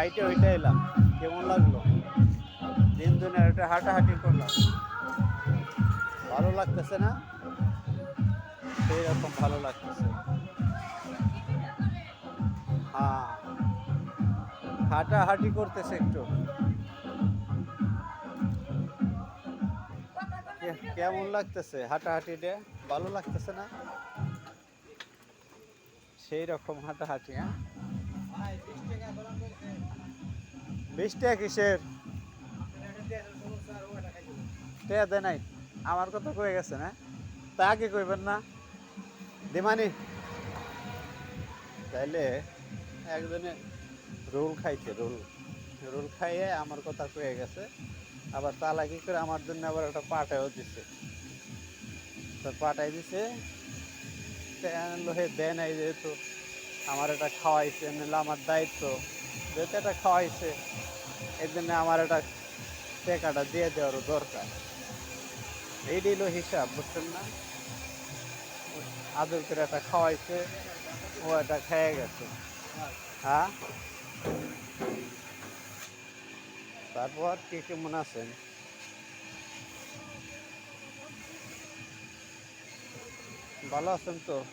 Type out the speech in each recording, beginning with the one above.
হাইটে ওইটা এলাম, কেমন লাগল? দিন দিনের একটা হাঁটাহাঁটি করলাম। ভালো লাগতেছে না? সেই রকম ভালো লাগতেছে। হ্যাঁ। হাঁটাহাঁটি করতেছে একটু। কেমন লাগতেছে হাঁটাহাঁটিটা? ভালো লাগতেছে না? সেই রকম হাঁটাহাঁটি হ্যাঁ? বিশ টাকা কিসের দেয় নাই। আমার কথা কয়ে গেছে, না? তা আগে কইবেন না? দিমানি। তাইলে একজনে রোল খাইছে, রোল। রোল খাইয়ে আমার কথা কয়ে গেছে, আবার চালাকি করে আমার জন্য আবার একটা পাটাও দিছে। তো পাটাই দিছে লোহে দেয় নাই যেহেতু, আমার এটা খাওয়াইছে নিলে আমার দায়িত্ব। যেহেতু এটা খাওয়াইছে এর জন্য আমার এটা টাকাটা দিয়ে দেওয়ারও দরকার। এইটাই হলো হিসাব, বুঝছেন না? আদর করে একটা খাওয়াইছে, ও এটা খেয়ে গেছে। হ্যাঁ? তারপর কে কেমন আছেন? ভালো আছেন তো?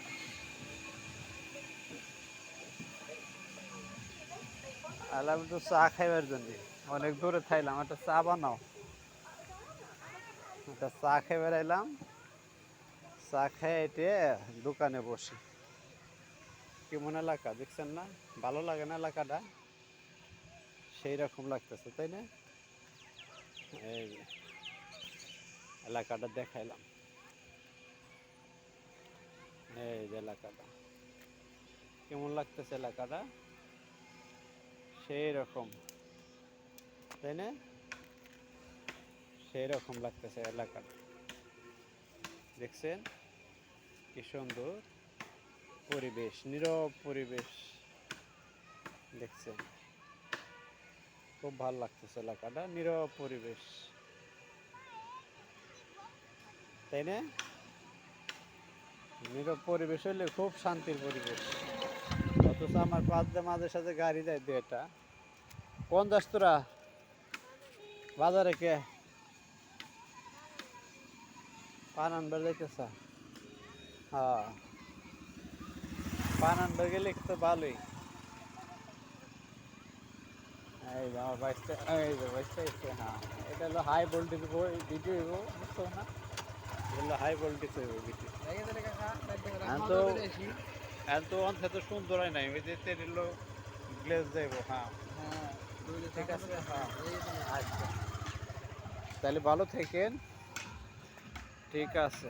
আলাম তো চা খাইবার জন্য। অনেক দূরে থাইলাম, একটা চা বানাও। একটা চা খাইবার আইলাম। চা খেয়ে দোকানে বসি। কেমন এলাকা দেখছেন না? ভালো লাগে না এলাকাটা? সেই রকম লাগতেছে, তাই না? এই এলাকাটা দেখাইলাম। এই যে এলাকাটা। কেমন লাগতেছে এলাকাটা? সেই রকম তাই না? সেই রকম লাগতেছে এলাকাটা দেখছেন? কি সুন্দর পরিবেশ, নীরব পরিবেশ। দেখছেন? খুব ভালো লাগতেছে এলাকাটা, নীরব পরিবেশ। তাই না? নীরব পরিবেশ হইলে খুব শান্তির পরিবেশ। অথচ আমার পাঁচ দিয়ে মাঝে সাথে গাড়ি যায় দু এটা কোন যাস তোরা বাজারে কে? পান আনবার যাইতেছ। হ্যাঁ পান আনবার গেলে তো ভালোই। এই যে আমার বাইশটা এই যে বাইশটা এসছে হ্যাঁ। এটা হলো হাই ভোল্টেজ ভিডিও হইব বুঝছ না? এগুলো হাই ভোল্টেজ হইব ভিডিও এখন তো এখন তো সুন্দর হয় নাই, ওই যে তেরিলো গ্লেজ যাইব হ্যাঁ। ঠিক আছে হ্যাঁ। আচ্ছা। তাহলে ভালো থাকেন। ঠিক আছে।